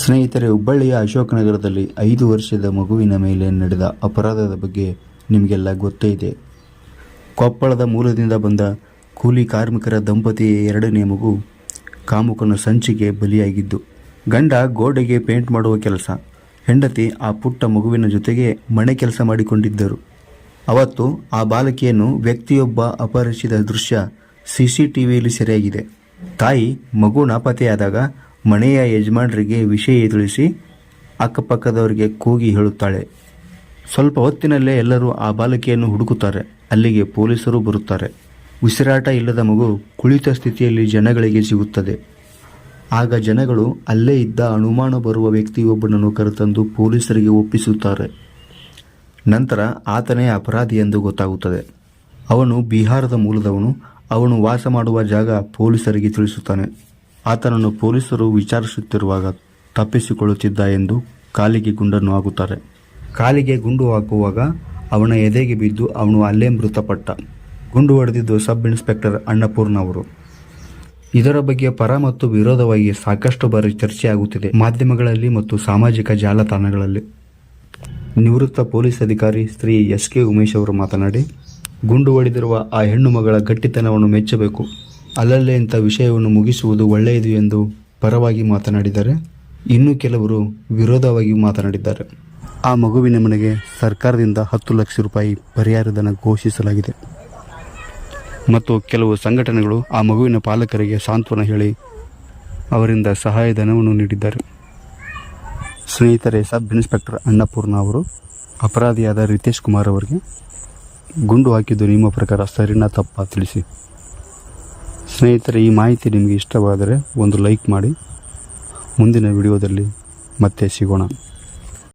ಸ್ನೇಹಿತರೆ, ಹುಬ್ಬಳ್ಳಿಯ ಅಶೋಕನಗರದಲ್ಲಿ ಐದು ವರ್ಷದ ಮಗುವಿನ ಮೇಲೆ ನಡೆದ ಅಪರಾಧದ ಬಗ್ಗೆ ನಿಮಗೆಲ್ಲ ಗೊತ್ತೇ ಇದೆ. ಕೊಪ್ಪಳದ ಮೂಲದಿಂದ ಬಂದ ಕೂಲಿ ಕಾರ್ಮಿಕರ ದಂಪತಿಯ ಎರಡನೇ ಮಗು ಕಾಮುಕನ ಸಂಚಿಗೆ ಬಲಿಯಾಗಿದ್ದು, ಗಂಡ ಗೋಡೆಗೆ ಪೇಂಟ್ ಮಾಡುವ ಕೆಲಸ. ಹೆಂಡತಿ ಆ ಪುಟ್ಟ ಮಗುವಿನ ಜೊತೆಗೆ ಮನೆ ಕೆಲಸ ಮಾಡಿಕೊಂಡಿದ್ದರು. ಅವತ್ತು ಆ ಬಾಲಕಿಯನ್ನು ವ್ಯಕ್ತಿಯೊಬ್ಬ ಅಪಹರಿಸಿದ ದೃಶ್ಯ ಸಿಸಿಟಿವಿಯಲ್ಲಿ ಸೆರೆಯಾಗಿದೆ. ತಾಯಿ ಮಗು ನಾಪತ್ತೆಯಾದಾಗ ಮನೆಯ ಯಜಮಾನರಿಗೆ ವಿಷಯ ತಿಳಿಸಿ ಅಕ್ಕಪಕ್ಕದವರಿಗೆ ಕೂಗಿ ಹೇಳುತ್ತಾಳೆ. ಸ್ವಲ್ಪ ಹೊತ್ತಿನಲ್ಲೇ ಎಲ್ಲರೂ ಆ ಬಾಲಕಿಯನ್ನು ಹುಡುಕುತ್ತಾರೆ. ಅಲ್ಲಿಗೆ ಪೊಲೀಸರು ಬರುತ್ತಾರೆ. ಉಸಿರಾಟ ಇಲ್ಲದ ಮಗು ಕುಳಿತ ಸ್ಥಿತಿಯಲ್ಲಿ ಜನಗಳಿಗೆ ಸಿಗುತ್ತದೆ. ಆಗ ಜನಗಳು ಅಲ್ಲೇ ಇದ್ದ ಅನುಮಾನ ಬರುವ ವ್ಯಕ್ತಿಯೊಬ್ಬನನ್ನು ಕರೆತಂದು ಪೊಲೀಸರಿಗೆ ಒಪ್ಪಿಸುತ್ತಾರೆ. ನಂತರ ಆತನೇ ಅಪರಾಧಿ ಎಂದು ಗೊತ್ತಾಗುತ್ತದೆ. ಅವನು ಬಿಹಾರದ ಮೂಲದವನು. ಅವನು ವಾಸ ಮಾಡುವ ಜಾಗ ಪೊಲೀಸರಿಗೆ ತಿಳಿಸುತ್ತಾನೆ. ಆತನನ್ನು ಪೊಲೀಸರು ವಿಚಾರಿಸುತ್ತಿರುವಾಗ ತಪ್ಪಿಸಿಕೊಳ್ಳುತ್ತಿದ್ದ ಎಂದು ಕಾಲಿಗೆ ಗುಂಡನ್ನು ಹಾಕುತ್ತಾರೆ. ಕಾಲಿಗೆ ಗುಂಡು ಹಾಕುವಾಗ ಅವನ ಎದೆಗೆ ಬಿದ್ದು ಅವನು ಅಲ್ಲೇ ಮೃತಪಟ್ಟ. ಗುಂಡು ಹೊಡೆದಿದ್ದು ಸಬ್ ಇನ್ಸ್ಪೆಕ್ಟರ್ ಅಣ್ಣಪೂರ್ಣ ಅವರು ಇದರ ಬಗ್ಗೆ ಪರ ಮತ್ತು ವಿರೋಧವಾಗಿ ಸಾಕಷ್ಟು ಬಾರಿ ಚರ್ಚೆಯಾಗುತ್ತಿದೆ ಮಾಧ್ಯಮಗಳಲ್ಲಿ ಮತ್ತು ಸಾಮಾಜಿಕ ಜಾಲತಾಣಗಳಲ್ಲಿ. ನಿವೃತ್ತ ಪೊಲೀಸ್ ಅಧಿಕಾರಿ ಶ್ರೀ ಎಸ್ ಕೆ ಉಮೇಶ್ ಅವರು ಮಾತನಾಡಿ, ಗುಂಡು ಹೊಡೆದಿರುವ ಆ ಹೆಣ್ಣು ಮಗಳ ಗಟ್ಟಿತನವನ್ನು ಮೆಚ್ಚಬೇಕು. ಅಲ್ಲಲ್ಲೇ ಇಂಥ ವಿಷಯವನ್ನು ಮುಗಿಸುವುದು ಒಳ್ಳೆಯದು ಎಂದು ಪರವಾಗಿ ಮಾತನಾಡಿದ್ದಾರೆ ಇನ್ನು ಕೆಲವರು ವಿರೋಧವಾಗಿ ಮಾತನಾಡಿದ್ದಾರೆ. ಆ ಮಗುವಿನ ಮನೆಗೆ ಸರ್ಕಾರದಿಂದ ಹತ್ತು ಲಕ್ಷ ರೂಪಾಯಿ ಪರಿಹಾರಧನ ಘೋಷಿಸಲಾಗಿದೆ. ಮತ್ತು ಕೆಲವು ಸಂಘಟನೆಗಳು ಆ ಮಗುವಿನ ಪಾಲಕರಿಗೆ ಸಾಂತ್ವನ ಹೇಳಿ ಅವರಿಂದ ಸಹಾಯಧನವನ್ನು ನೀಡಿದ್ದಾರೆ. ಸ್ನೇಹಿತರೆ, ಸಬ್ ಇನ್ಸ್ಪೆಕ್ಟರ್ ಅನ್ನಪೂರ್ಣ ಅವರು, ಅಪರಾಧಿಯಾದ ರಿತೇಶ್ ಕುಮಾರ್ ಅವರಿಗೆ ಗುಂಡು ಹಾಕಿದ್ದು ನಿಮ್ಮ ಪ್ರಕಾರ ಸರಿನಾ ತಪ್ಪ ತಿಳಿಸಿ. ಸ್ನೇಹಿತರೆ ಈ ಮಾಹಿತಿ ನಿಮಗೆ ಇಷ್ಟವಾದರೆ ಒಂದು ಲೈಕ್ ಮಾಡಿ. ಮುಂದಿನ ವಿಡಿಯೋದಲ್ಲಿ ಮತ್ತೆ ಸಿಗೋಣ.